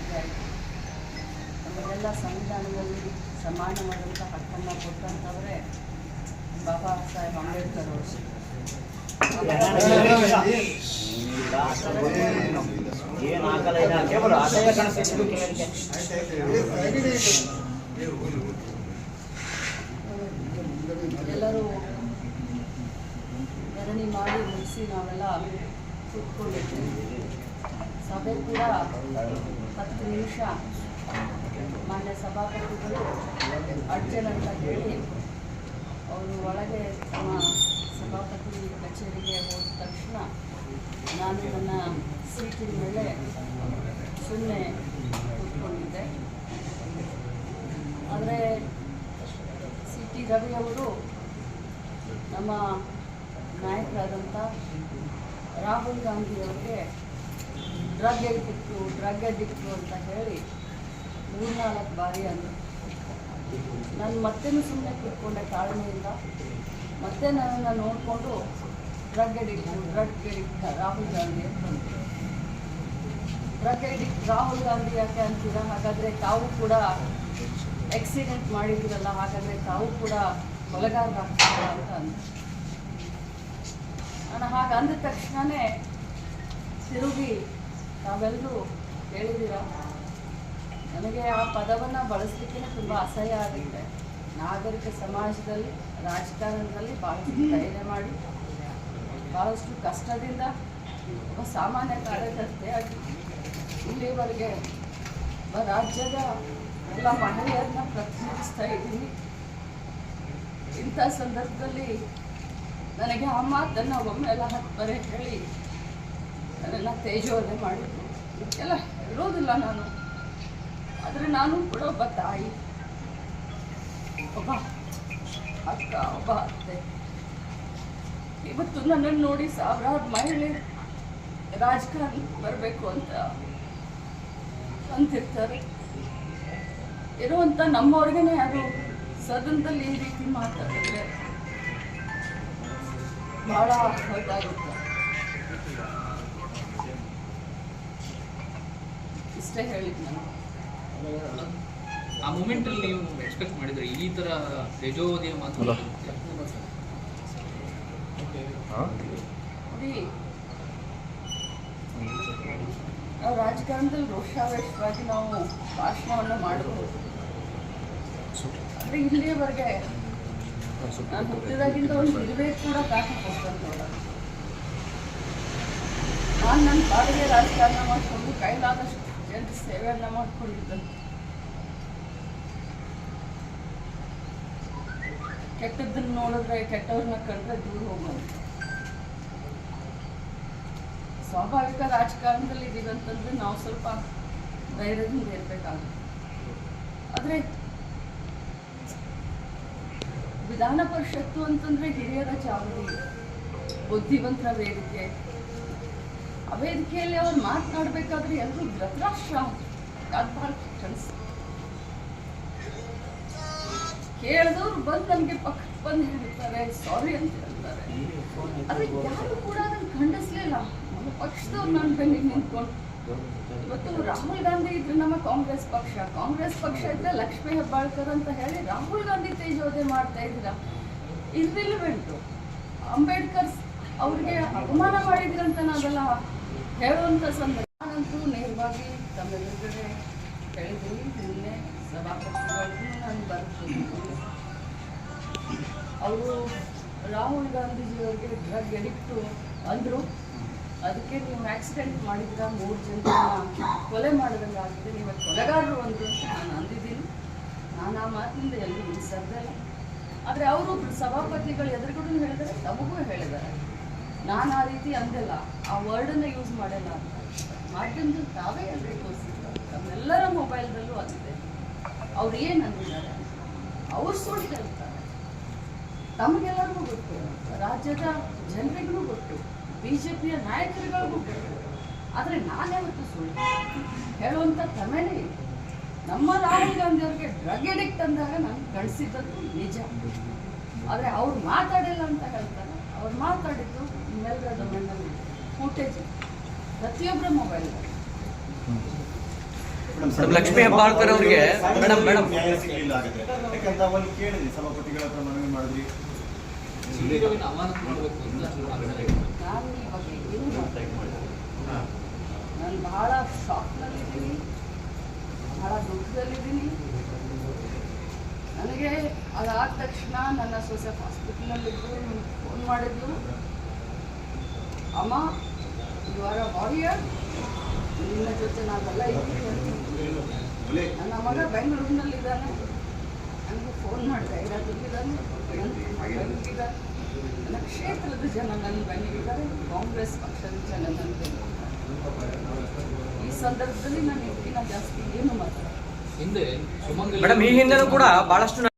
ಸಾಧ್ಯ ಆಯಿತು ನಮಗೆಲ್ಲ ಸಂವಿಧಾನದಲ್ಲಿ ಸಮಾನವಾದಂಥ ಹಕ್ಕನ್ನು ಕೊಟ್ಟಂಥವರೇ ಬಾಬಾ ಸಾಹೇಬ್ ಅಂಬೇಡ್ಕರ್ ಅವರು. ಎಲ್ಲರೂ ಧರಣಿ ಮಾಡಿ ಮುಗಿಸಿ ನಾವೆಲ್ಲ ಕೂತ್ಕೊಂಡಿದ್ದೀವಿ. ಸಭೆ ಕೂಡ ಹತ್ತು ನಿಮಿಷ ಮಾನ್ಯ ಸಭಾಪತಿಗಳು ಅರ್ಜೆಂಟ್ ಅಂತ ಹೇಳಿ ಅವರು ಒಳಗೆ ತಮ್ಮ ಸಭಾಪತಿ ಕಚೇರಿಗೆ ಹೋದ ತಕ್ಷಣ ನಾನು ನನ್ನ ಸೀಟಿನ ಮೇಲೆ ಸುಮ್ಮನೆ ಕೂತ್ಕೊಂಡಿದ್ದೆ. ಆದರೆ ಸಿ ಟಿ ರವಿ ಅವರು ನಮ್ಮ ನಾಯಕರಾದಂಥ ರಾಹುಲ್ ಗಾಂಧಿ ಅವರಿಗೆ ಡ್ರಗ್ ಎಡಿಕ್ಟು ಡ್ರಗ್ ಎಡಿಕ್ಟು ಅಂತ ಹೇಳಿ ಮೂರ್ನಾಲ್ಕು ಬಾರಿ ಅಂದರು. ನಾನು ಮತ್ತೇನು ಸುಮ್ಮನೆ ಕೂತ್ಕೊಂಡೆ ತಾಳ್ಮೆಯಿಂದ. ಮತ್ತೆ ನನ್ನನ್ನು ನೋಡಿಕೊಂಡು drug addict drug addict Rahul Gandhi ಅಂತ. ಡ್ರಗ್ ಎಡಿಕ್ಟ್ ರಾಹುಲ್ ಗಾಂಧಿ ಯಾಕೆ ಅಂತೀರಾ? ಹಾಗಾದರೆ ತಾವು ಕೂಡ ಆಕ್ಸಿಡೆಂಟ್ ಮಾಡಿದ್ದೀರಲ್ಲ, ಹಾಗಾದರೆ ತಾವು ಕೂಡ ಕೊಲೆಗಾರರಾಗ್ತೀರಾ ಅಂತ ಅಂದ ನಾನು ಹಾಗೆ ಅಂದ ತಕ್ಷಣವೇ ತಿರುಗಿ ತಾವೆಲ್ಲರೂ ಹೇಳಿದ್ದೀರಾ? ನನಗೆ ಆ ಪದವನ್ನು ಬಳಸಲಿಕ್ಕೆ ತುಂಬ ಅಸಹ್ಯ ಆಗುತ್ತೆ. ನಾಗರಿಕ ಸಮಾಜದಲ್ಲಿ, ರಾಜಕಾರಣದಲ್ಲಿ ಬಹಳಷ್ಟು ಧೈರ್ಯ ಮಾಡಿ ಭಾಳಷ್ಟು ಕಷ್ಟದಿಂದ ಒಬ್ಬ ಸಾಮಾನ್ಯ ಕಾರ್ಯಕರ್ತೆಯಾಗಿ ಇಲ್ಲಿವರೆಗೆ ಒಬ್ಬ ರಾಜ್ಯದ ಎಲ್ಲ ಮಹಿಳೆಯರನ್ನ ಪ್ರತಿನಿಧಿಸ್ತಾ ಇದ್ದೀನಿ. ಇಂಥ ಸಂದರ್ಭದಲ್ಲಿ ನನಗೆ ಆ ಮಾತನ್ನು ಒಮ್ಮೆಲ್ಲ ಹತ್ತು ಬರೆ ಹೇಳಿ ನನ್ನೆಲ್ಲ ತೇಜವನ್ನೇ ಮಾಡಿದ್ರು ಎಲ್ಲ ಇರೋದಿಲ್ಲ ನಾನು. ಆದರೆ ನಾನು ಕೂಡ ಒಬ್ಬ ತಾಯಿ. ಒಬ್ಬ ಅಕ್ಕ, ಒಬ್ಬ ಅತ್ತೆ. ಇವತ್ತು ನನ್ನನ್ನು ನೋಡಿ ಸಾವಿರಾರು ಮಹಿಳೆ ರಾಜಕಾರಣ ಬರಬೇಕು ಅಂತ ಅಂತಿರ್ತಾರೆ. ಇರುವಂಥ ನಮ್ಮವ್ರಿಗೇನೆ ಅದು ಸದನದಲ್ಲಿ ಈ ರೀತಿ ಮಾತಾಡಿದ್ರೆ ಬಹಳ ಹೊರಟಾಗುತ್ತೆ ಇಷ್ಟೇ ಹೇಳಿದ್ದು ನಾನು. ಆ ಮೂಮೆಂಟಲ್ಲಿ ನೀವು ಎಕ್ಸ್ಪೆಕ್ಟ್ ಮಾಡಿದ್ರೆ? ಈ ತರ ತೇಜೋದಯ ಮಾತು ನೋಡಿ ನಾವು ರಾಜಕಾರಣದಲ್ಲಿ ರೋಷಾವೇಶವಾಗಿ ನಾವು ಭಾಷಣವನ್ನು ಮಾಡಬಹುದು. ಅಂದ್ರೆ ಇಲ್ಲಿಯವರೆಗೆ ನಾನು ಹುಟ್ಟಿದಾಗಿಂದ ಒಂದು ಇರುವೇ ಕೂಡ ಕಾಟ ಕೊಟ್ಟಂತ ನಾನು ನನ್ನ ಪಾಡಿಗೆ ರಾಜಕಾರಣ ಮಾಡಿಕೊಂಡು ಕೈಲಾದಷ್ಟು ಸೇವೆಯನ್ನು ಮಾಡ್ಕೊಂಡಿದ್ದಂತೆ ಕೆಟ್ಟದ್ದನ್ನು ನೋಡಿದ್ರೆ, ಕೆಟ್ಟವ್ರನ್ನ ಕಂಡ್ರೆ ದೂರ ಹೋಗೋದು. ಸ್ವಾಭಾವಿಕ ರಾಜಕಾರಣದಲ್ಲಿ ಇದೀವಿ ಅಂತಂದ್ರೆ ನಾವು ಸ್ವಲ್ಪ ಧೈರ್ಯದಿಂದ ಇರಬೇಕಾಗುತ್ತೆ. ಆದರೆ, ವಿಧಾನ ಪರಿಷತ್ತು ಅಂತಂದ್ರೆ ಹಿರಿಯರ ಚಾವಡಿ ಬುದ್ಧಿವಂತರ ವೇದಿಕೆ ಆ ವೇದಿಕೆಯಲ್ಲಿ ಅವ್ರು ಮಾತನಾಡಬೇಕಾದ್ರೆ ಎಲ್ಲರೂ ಅದು ಭಾಳ ಅನ್ಸುತ್ತೆ ಕೇಳಿದವ್ರು ಬಂದು ನನಗೆ ಪಕ್ಕಕ್ಕೆ ಬಂದು ಹೇಳ್ತಾರೆ ಸಾರಿ ಅಂತ ಹೇಳ್ತಾರೆ. ಆದ್ರೆ ಯಾರು ಕೂಡ ನನ್ ಖಂಡಿಸ್ಲಿಲ್ಲ. ನಮ್ಮ ಪಕ್ಷದವ್ರು ನನ್ನ ಬೆನ್ನಿಗೆ ನಿಂತ್ಕೊಂಡು. ಇವತ್ತು ರಾಹುಲ್ ಗಾಂಧಿ ಇದ್ರೆ ನಮ್ಮ ಕಾಂಗ್ರೆಸ್ ಪಕ್ಷ. ಕಾಂಗ್ರೆಸ್ ಪಕ್ಷ ಇದ್ರೆ ಲಕ್ಷ್ಮೀ ಹೆಬ್ಬಾಳ್ಕರ್ ಅಂತ ಹೇಳಿ ರಾಹುಲ್ ಗಾಂಧಿ ತೇಜೋದೆ ಮಾಡ್ತಾ ಇದ್ದೀರಾ. ಇರ್ರಿಲಿವೆಂಟು. ಅಂಬೇಡ್ಕರ್ ಅವ್ರಿಗೆ ಅಪಮಾನ ಮಾಡಿದ್ರಂತ ನಾವೆಲ್ಲ ಹೇಳುವಂಥ ಸಂದರ್ಭ ನಾನಂತೂ ನೇರವಾಗಿ ಎದುರುಗಡೆ ಹೇಳಿದ್ದೀನಿ. ನಿನ್ನೆ ಸಭಾಪತಿಗಳಿಗೂ ನಾನು ಬರ್ತೀನಿ ಅವರು ರಾಹುಲ್ ಗಾಂಧೀಜಿಯವ್ರಿಗೆ ಡ್ರಗ್ ಎಡಿಕ್ಟು ಅಂದರು. ಅದಕ್ಕೆ ನೀವು ಆಕ್ಸಿಡೆಂಟ್ ಮಾಡಿದ್ರ ಮೂರು ಜನ ಕೊಲೆ ಮಾಡಿದಂಗಾಗುತ್ತೆ. ನೀವು ಕೊಲೆಗಾರರು ಅಂದರು ಅಂತ ನಾನು ಅಂದಿದ್ದೀನಿ. ನಾನು ಆ ಮಾತಿಂದ ಎಲ್ಲೂ ಸರ್ದಲ್ಲ ಆದರೆ ಅವರು ಸಭಾಪತಿಗಳು ಎದುರುಗಡೆ ಹೇಳಿದ್ದಾರೆ, ತಮಗೂ ಹೇಳಿದ್ದಾರೆ. ನಾನು ಆ ರೀತಿ ಅಂದಿಲ್ಲ ಆ ವರ್ಡನ್ನು ಯೂಸ್ ಮಾಡಲ್ಲ ಅಂತ. ಮಾಧ್ಯಮದಲ್ಲಿ ತಾವೇ ಎಲ್ಲರೂ ತೋರಿಸಿದ್ರು ನಮ್ಮೆಲ್ಲರ ಮೊಬೈಲ್ದಲ್ಲೂ ಅದಿದೆ ಅವ್ರು ಏನು ಅಂದಿದ್ದಾರೆ? ಅವ್ರು ಸುಳ್ಳು ಹೇಳ್ತಾರೆ. ತಮಗೆಲ್ಲರಿಗೂ ಗೊತ್ತು. ರಾಜ್ಯದ ಜನರಿಗೂ ಗೊತ್ತು. ಬಿ ಜೆ ಪಿಯ ನಾಯಕರುಗಳಿಗೂ ಗೊತ್ತು. ಆದರೆ ನಾನ್ಯಾವತ್ತೂ ಸುಳ್ಳು ಹೇಳುವಂಥ ತಮೇನೇ ಇದೆ ನಮ್ಮ ರಾಹುಲ್ ಗಾಂಧಿ ಅವ್ರಿಗೆ ಡ್ರಗ್ ಎಡಿಕ್ಟ್ ಅಂದಾಗ ನಾನು ಕಳಿಸಿದ್ದದ್ದು ನಿಜ. ಆದರೆ ಅವ್ರು ಮಾತಾಡಿಲ್ಲ ಅಂತ ಹೇಳ್ತಾರೆ. ಅವ್ರು ಮಾತಾಡಿದ್ದು ನಿಮ್ಮೆಲ್ಲರ ಡೊಮೆನಲ್ಲಿ ಫೂಟೇಜ್ ಪ್ರತಿಯೊಬ್ಬರ ಮೊಬೈಲ್ ಮೇಡಮ್, ಲಕ್ಷ್ಮೀ ಹೆಬ್ಬಾಳ್ಕರ್ ಅವರಿಗೆ ಮೇಡಮ್ ಮೇಡಮ್. ನ್ಯಾಯ ಸಿಗಲಿಲ್ಲ ಆಗುತ್ತೆ ಯಾಕಂತ ಅವನು ಕೇಳಿದ್ರಿ ಸಭಾಪತಿಗಳ ಹತ್ರ ಮನವಿ ಮಾಡಿದ್ರಿ. ನಾನು ಬಹಳ ಶಾಕ್ನಲ್ಲಿದ್ದೀನಿ ಬಹಳ ದುಃಖದಲ್ಲಿದ್ದೀನಿ. ನನಗೆ ಅದಾದ ತಕ್ಷಣ ನನ್ನ ಸೊಸೆ ಹಾಸ್ಪಿಟ್ಲಲ್ಲಿದ್ದು ಫೋನ್ ಮಾಡಿದ್ಲು. ಅಮ್ಮ ಯು ಆರ್ ಅ ವಾರಿಯರ್ ನಿನ್ನ ಜೊತೆ ನಾವೆಲ್ಲ ಇದ್ದೀವಿ. ನನ್ನ ಮಗ ಬೆಂಗಳೂರಿನಲ್ಲಿದ್ದಾನೆ. ನನಗೆ ಫೋನ್ ಮಾಡಿದೆ ಈಗ ದುಡ್ಡಿದ್ದಾನೆ ಬೆಂಗಳೂರಿದ್ದಾರೆ ನನ್ನ ಕ್ಷೇತ್ರದ ಜನ ನನ್ನ ಬೆಂಗಳೂರಿದ್ದಾರೆ ಕಾಂಗ್ರೆಸ್ ಪಕ್ಷದ ಜನ ನನ್ನ ಈ ಸಂದರ್ಭದಲ್ಲಿ ನಾನು ಇದಕ್ಕಿಂತ ಜಾಸ್ತಿ ಏನು ಮಾತಾಡ ಹಿಂದೆ ಮೇಡಮ್ ಈ ಹಿಂದೆನೂ ಕೂಡ ಬಹಳಷ್ಟು